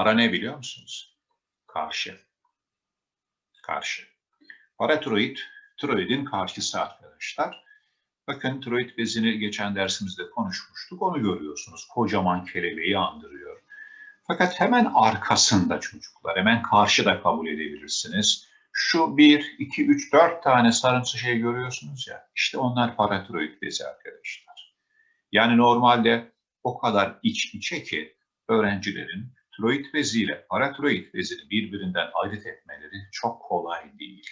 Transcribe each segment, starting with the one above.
Para ne biliyor musunuz? Karşı. Karşı. Paratiroid, tiroidin karşısı arkadaşlar. Bakın tiroid bezini geçen dersimizde konuşmuştuk. Onu görüyorsunuz. Kocaman kelebeği andırıyor. Fakat hemen arkasında çocuklar, hemen karşıda kabul edebilirsiniz. Şu 1, 2, 3, 4 tane sarımsı şey görüyorsunuz ya. İşte onlar paratiroid bezi arkadaşlar. Yani normalde o kadar iç içe ki öğrencilerin tiroid beziyle paratiroid bezini birbirinden ayırt etmeleri çok kolay değil.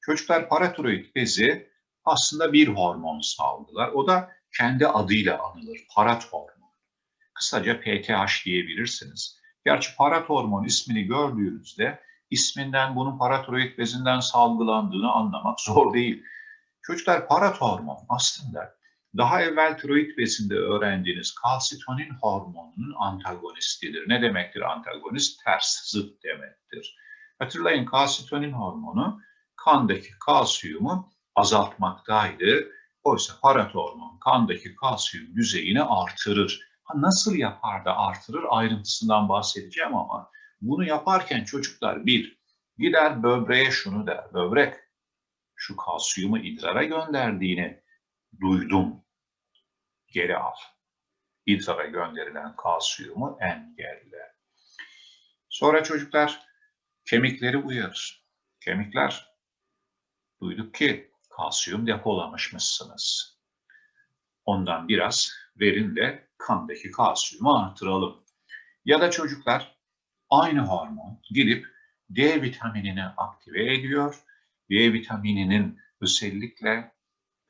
Çocuklar paratiroid bezi aslında bir hormon salgılar. O da kendi adıyla anılır. Parat hormon. Kısaca PTH diyebilirsiniz. Gerçi parat hormon ismini gördüğünüzde isminden bunun paratiroid bezinden salgılandığını anlamak zor değil. Çocuklar parat hormon aslında daha evvel tiroid bezinde öğrendiğiniz kalsitonin hormonunun antagonistidir. Ne demektir antagonist? Ters, zıt demektir. Hatırlayın kalsitonin hormonu kandaki kalsiyumu azaltmaktaydı. Oysa parat hormon kandaki kalsiyum düzeyini artırır. Ha, nasıl yapar da artırır ayrıntısından bahsedeceğim ama bunu yaparken çocuklar bir, gider böbreğe şunu der, böbrek şu kalsiyumu idrara gönderdiğini duydum, geri al. İdrara gönderilen kalsiyumu engelle. Sonra çocuklar kemikleri uyarır. Kemikler duyduk ki kalsiyum depolamışmışsınız. Ondan biraz verin de kandaki kalsiyumu artıralım. Ya da çocuklar aynı hormon gidip D vitaminini aktive ediyor. D vitamininin özellikle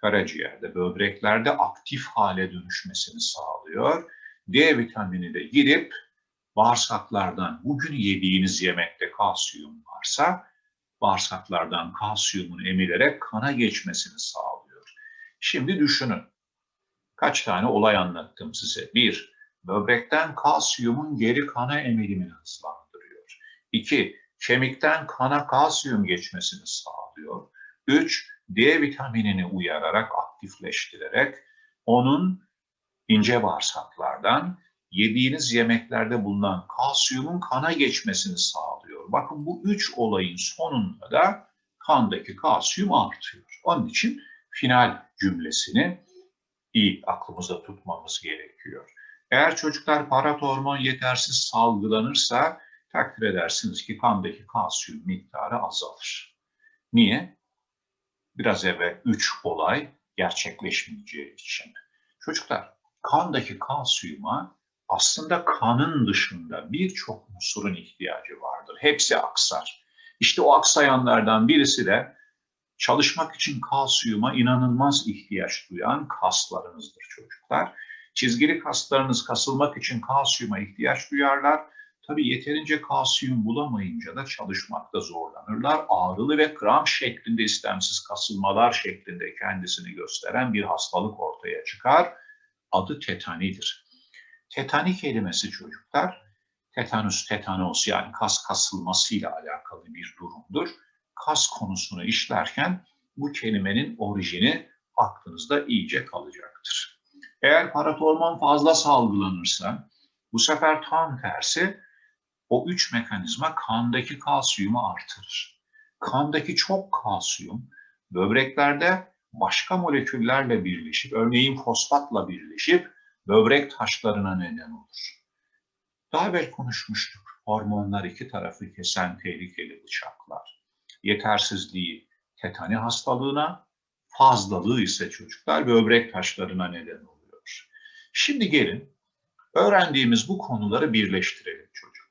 karaciğerde, böbreklerde aktif hale dönüşmesini sağlıyor. D vitamini de gidip bağırsaklardan bugün yediğiniz yemekte kalsiyum varsa bağırsaklardan kalsiyumun emilerek kana geçmesini sağlıyor. Şimdi düşünün. Kaç tane olay anlattım size. Bir, böbrekten kalsiyumun geri kana emilimini hızlandırıyor. İki, kemikten kana kalsiyum geçmesini sağlıyor. Üç, D vitaminini uyararak, aktifleştirerek onun ince bağırsaklardan yediğiniz yemeklerde bulunan kalsiyumun kana geçmesini sağlıyor. Bakın bu üç olayın sonunda da kandaki kalsiyum artıyor. Onun için final cümlesini iyi aklımızda tutmamız gerekiyor. Eğer çocuklar parat hormon yetersiz salgılanırsa takdir edersiniz ki kandaki kalsiyum miktarı azalır. Niye? Biraz evvel 3 olay gerçekleşmeyeceği için. Çocuklar kandaki kalsiyuma aslında kanın dışında birçok unsurun ihtiyacı vardır. Hepsi aksar. İşte o aksayanlardan birisi de çalışmak için kalsiyuma inanılmaz ihtiyaç duyan kaslarınızdır çocuklar. Çizgili kaslarınız kasılmak için kalsiyuma ihtiyaç duyarlar. Tabii yeterince kalsiyum bulamayınca da çalışmakta zorlanırlar. Ağrılı ve kram şeklinde istemsiz kasılmalar şeklinde kendisini gösteren bir hastalık ortaya çıkar. Adı tetanidir. Tetani kelimesi çocuklar, tetanus, tetanos yani kas kasılmasıyla alakalı bir durumdur. Kas konusunu işlerken bu kelimenin orijini aklınızda iyice kalacaktır. Eğer paratormon fazla salgılanırsa bu sefer tam tersi o üç mekanizma kandaki kalsiyumu artırır. Kandaki çok kalsiyum böbreklerde başka moleküllerle birleşip, örneğin fosfatla birleşip böbrek taşlarına neden olur. Daha evvel konuşmuştuk. Hormonlar iki tarafı kesen tehlikeli bıçaklar. Yetersizliği tetani hastalığına, fazlalığı ise çocuklar böbrek taşlarına neden oluyor. Şimdi gelin öğrendiğimiz bu konuları birleştirelim çocuklar.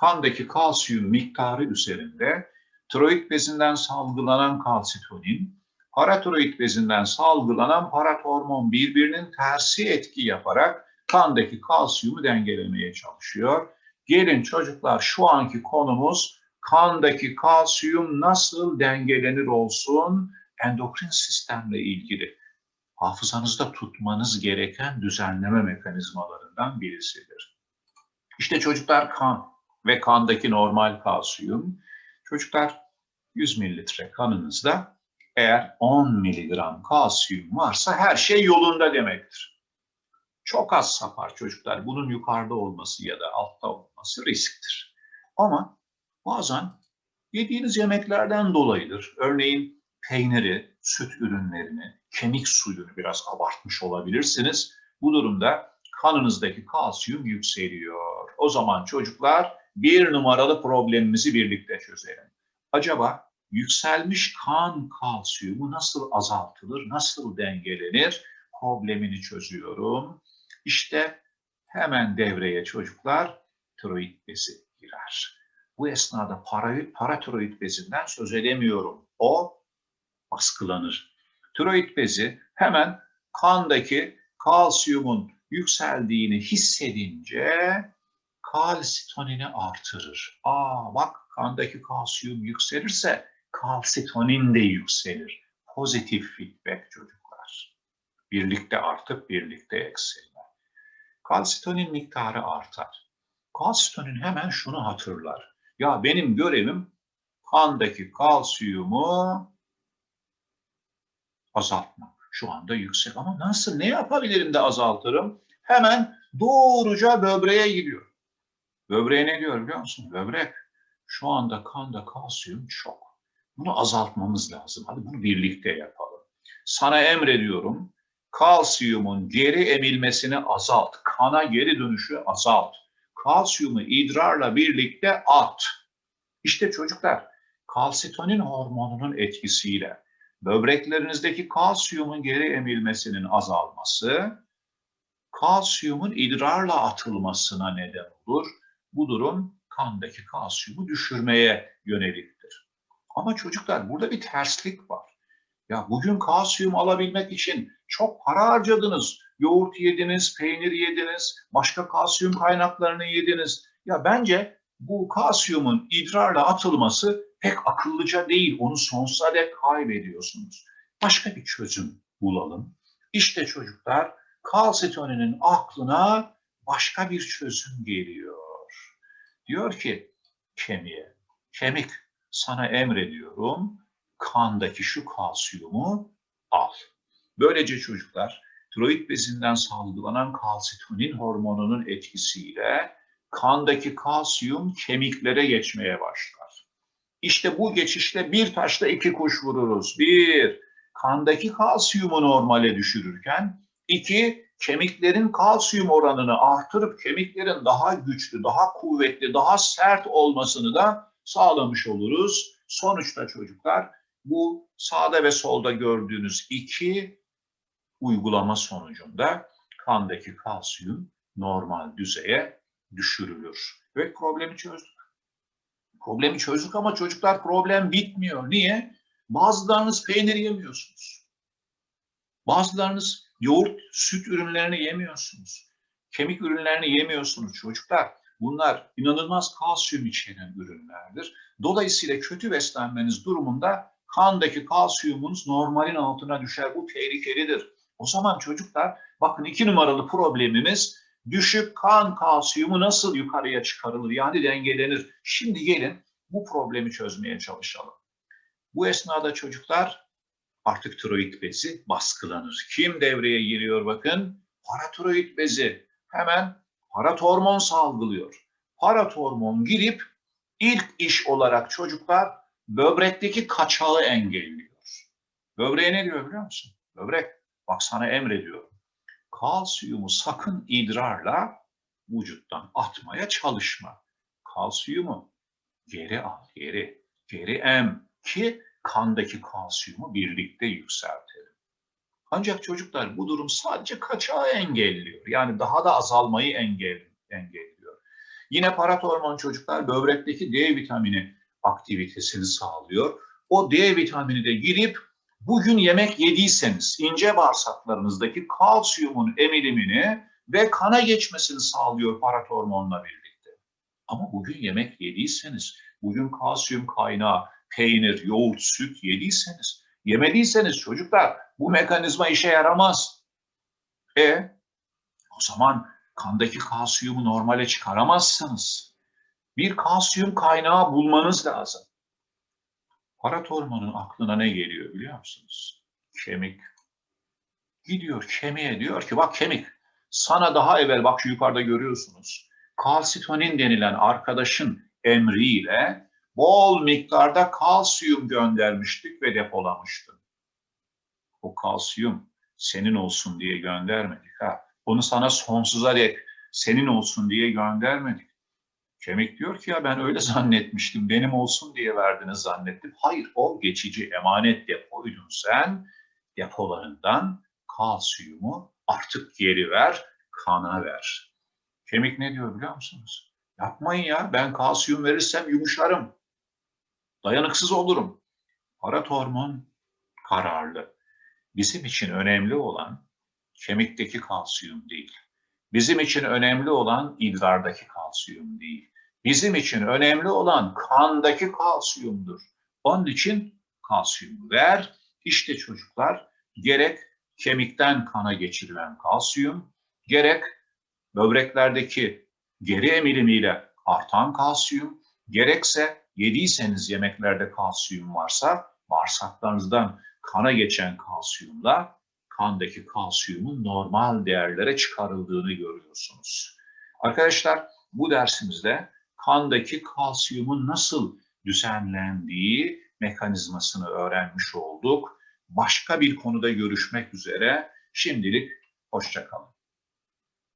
Kandaki kalsiyum miktarı üzerinde tiroid bezinden salgılanan kalsitonin, paratiroid bezinden salgılanan parathormon birbirinin tersi etki yaparak kandaki kalsiyumu dengelemeye çalışıyor. Gelin çocuklar şu anki konumuz kandaki kalsiyum nasıl dengelenir olsun endokrin sistemle ilgili. Hafızanızda tutmanız gereken düzenleme mekanizmalarından birisidir. İşte çocuklar kan ve kandaki normal kalsiyum. Çocuklar 100 mililitre kanınızda eğer 10 miligram kalsiyum varsa her şey yolunda demektir. çok az sapar çocuklar. Bunun yukarıda olması ya da altta olması risktir. Ama bazen yediğiniz yemeklerden dolayıdır. Örneğin peyniri, süt ürünlerini, kemik suyunu biraz abartmış olabilirsiniz. Bu durumda kanınızdaki kalsiyum yükseliyor. O zaman çocuklar bir numaralı problemimizi birlikte çözelim. Acaba yükselmiş kan kalsiyumu nasıl azaltılır, nasıl dengelenir? Problemini çözüyorum. İşte hemen devreye çocuklar tiroid bezi girer. Bu esnada para, paratiroid bezinden söz edemiyorum. O baskılanır. Tiroid bezi hemen kandaki kalsiyumun yükseldiğini hissedince kalsitonini artırır. Aa bak kandaki kalsiyum yükselirse kalsitonin de yükselir. Pozitif feedback çocuklar. Birlikte artıp birlikte eksilme. Kalsitonin miktarı artar. Kalsitonin hemen şunu hatırlar. Ya benim görevim kandaki kalsiyumu azaltmak. Şu anda yüksek ama nasıl, ne yapabilirim de azaltırım? Hemen doğruca böbreğe gidiyor. Böbreğe ne diyor biliyor musun? Böbrek, şu anda kanda kalsiyum çok. Bunu azaltmamız lazım. Hadi bunu birlikte yapalım. Sana emrediyorum, kalsiyumun geri emilmesini azalt. Kana geri dönüşü azalt. Kalsiyumu idrarla birlikte at. İşte çocuklar, kalsitonin hormonunun etkisiyle böbreklerinizdeki kalsiyumun geri emilmesinin azalması, kalsiyumun idrarla atılmasına neden olur. Bu durum kandaki kalsiyumu düşürmeye yöneliktir. Ama çocuklar burada bir terslik var. Ya bugün kalsiyum alabilmek için çok para harcadınız. Yoğurt yediniz, peynir yediniz, başka kalsiyum kaynaklarını yediniz. Ya bence bu kalsiyumun idrarla atılması pek akıllıca değil. Onu sonsuza dek kaybediyorsunuz. Başka bir çözüm bulalım. İşte çocuklar kalsitoninin aklına başka bir çözüm geliyor. Diyor ki kemiğe, kemik sana emrediyorum kandaki şu kalsiyumu al. Böylece çocuklar tiroid bezinden salgılanan kalsitonin hormonunun etkisiyle kandaki kalsiyum kemiklere geçmeye başlar. İşte bu geçişte bir taşla iki kuş vururuz. Bir, kandaki kalsiyumu normale düşürürken, iki, kemiklerin kalsiyum oranını artırıp kemiklerin daha güçlü, daha kuvvetli, daha sert olmasını da sağlamış oluruz. Sonuçta çocuklar bu sağda ve solda gördüğünüz iki uygulama sonucunda kandaki kalsiyum normal düzeye düşürülür. Ve problemi çözdük. Problemi çözdük ama çocuklar problem bitmiyor. Niye? Bazılarınız peynir yemiyorsunuz. Bazılarınız yoğurt, süt ürünlerini yemiyorsunuz. Kemik ürünlerini yemiyorsunuz çocuklar. Bunlar inanılmaz kalsiyum içeren ürünlerdir. Dolayısıyla kötü beslenmeniz durumunda kandaki kalsiyumunuz normalin altına düşer. Bu tehlikelidir. O zaman çocuklar bakın iki numaralı problemimiz düşük kan kalsiyumu nasıl yukarıya çıkarılır yani dengelenir. Şimdi gelin bu problemi çözmeye çalışalım. Bu esnada çocuklar artık tiroid bezi baskılanır. Kim devreye giriyor bakın? Paratiroid bezi hemen paratormon salgılıyor. Paratormon girip ilk iş olarak çocuklar böbrekteki kaçağı engelliyor. Böbreğe ne diyor biliyor musun? Böbrek bak sana emrediyorum. Kalsiyumu sakın idrarla vücuttan atmaya çalışma. Kalsiyumu geri al, geri, geri em ki kandaki kalsiyumu birlikte yükseltelim. Ancak çocuklar bu durum sadece kaçağı engelliyor. Yani daha da azalmayı engel, engelliyor. Yine paratormon çocuklar böbrekteki D vitamini aktivitesini sağlıyor. O D vitamini de girip bugün yemek yediyseniz ince bağırsaklarınızdaki kalsiyumun emilimini ve kana geçmesini sağlıyor paratormonla birlikte. Ama bugün yemek yediyseniz, bugün kalsiyum kaynağı peynir, yoğurt, süt yediyseniz, yemediyseniz çocuklar bu mekanizma işe yaramaz. E o zaman kandaki kalsiyumu normale çıkaramazsınız. Bir kalsiyum kaynağı bulmanız lazım. Paratormonun aklına ne geliyor biliyor musunuz? Kemik. Gidiyor kemiğe diyor ki bak kemik Sana daha evvel bak şu yukarıda görüyorsunuz. Kalsitonin denilen arkadaşın emriyle bol miktarda kalsiyum göndermiştik ve depolamıştık. O kalsiyum senin olsun diye göndermedik ha. Onu sana sonsuza dek senin olsun diye göndermedik. Kemik diyor ki ya ben öyle zannetmiştim, benim olsun diye verdiniz zannettim. Hayır, o geçici emanet depoydun sen. Depolarından kalsiyumu artık geri ver, kana ver. Kemik ne diyor biliyor musunuz? Yapmayın ya, ben kalsiyum verirsem yumuşarım. Dayanıksız olurum. Parat hormon kararlı. Bizim için önemli olan kemikteki kalsiyum değil. Bizim için önemli olan idrardaki kalsiyum değil. Bizim için önemli olan kandaki kalsiyumdur. Onun için kalsiyumu ver. İşte çocuklar gerek kemikten kana geçirilen kalsiyum, gerek böbreklerdeki geri emilimiyle artan kalsiyum, gerekse yediyseniz yemeklerde kalsiyum varsa bağırsaklarınızdan kana geçen kalsiyumla kandaki kalsiyumun normal değerlere çıkarıldığını görüyorsunuz. Arkadaşlar bu dersimizde kandaki kalsiyumun nasıl düzenlendiği mekanizmasını öğrenmiş olduk. Başka bir konuda görüşmek üzere. Şimdilik hoşçakalın.